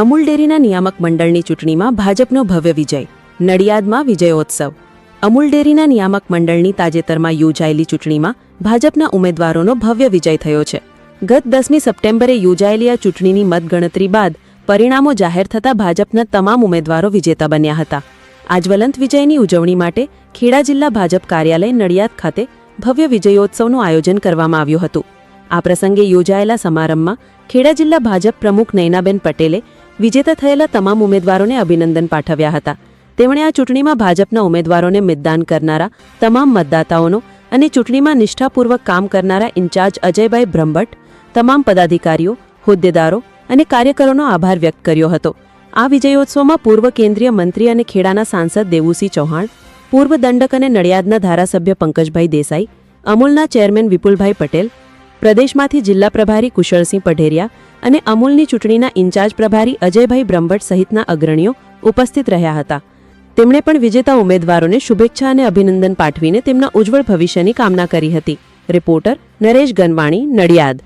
અમૂલ ડેરીના નિયામક મંડળની ચૂંટણીમાં ભાજપનો ભવ્ય વિજય, નડિયાદમાં વિજયોત્સવ. અમૂલ ડેરીના નિયામક મંડળની તાજેતરમાં યોજાયેલી ચૂંટણીમાં ભાજપના ઉમેદવારોનો ભવ્ય વિજય થયો છે. ગત દસમી સપ્ટેમ્બરે યોજાયેલી આ ચૂંટણીની મતગણતરી બાદ પરિણામો જાહેર થતાં ભાજપના તમામ ઉમેદવારો વિજેતા બન્યા હતા. આ જ્વલંત વિજયની ઉજવણી માટે ખેડા જિલ્લા ભાજપ કાર્યાલય નડિયાદ ખાતે ભવ્ય વિજયોત્સવનું આયોજન કરવામાં આવ્યું હતું. આ પ્રસંગે યોજાયેલા સમારંભમાં ખેડા જિલ્લા ભાજપ પ્રમુખ નૈનાબેન પટેલે વિજેતા થયેલા તમામ ઉમેદવારોને અભિનંદન પાઠવ્યા હતા. તેમણે આ ચૂંટણીમાં ભાજપના ઉમેદવારોને મતદાન કરનારા તમામ મતદાતાઓનો અને ચૂંટણીમાં નિષ્ઠાપૂર્વક કામ કરનારા ઇન્ચાર્જ અજયભાઈ બ્રહ્મભટ્ટ, તમામ પદાધિકારીઓ, હોદ્દેદારો અને કાર્યકરોનો આભાર વ્યક્ત કર્યો હતો. આ વિજયોત્સવમાં પૂર્વ કેન્દ્રીય મંત્રી અને ખેડાના સાંસદ દેવુસિંહ ચૌહાણ, પૂર્વ દંડક અને નડિયાદના ધારાસભ્ય પંકજભાઈ દેસાઈ, અમૂલના ચેરમેન વિપુલભાઈ પટેલ પ્રદેશમાંથી જિલ્લા પ્રભારી કુશળસિંહ પઢેરિયા અને અમૂલની ચૂંટણીના ઇન્ચાર્જ પ્રભારી અજયભાઈ બ્રહ્મભટ્ટ સહિતના અગ્રણીઓ ઉપસ્થિત રહ્યા હતા. તેમણે પણ વિજેતા ઉમેદવારોને શુભેચ્છા અને અભિનંદન પાઠવીને તેમના ઉજ્જવળ ભવિષ્યની કામના કરી હતી. રિપોર્ટર નરેશ ગનવાણી, નડિયાદ.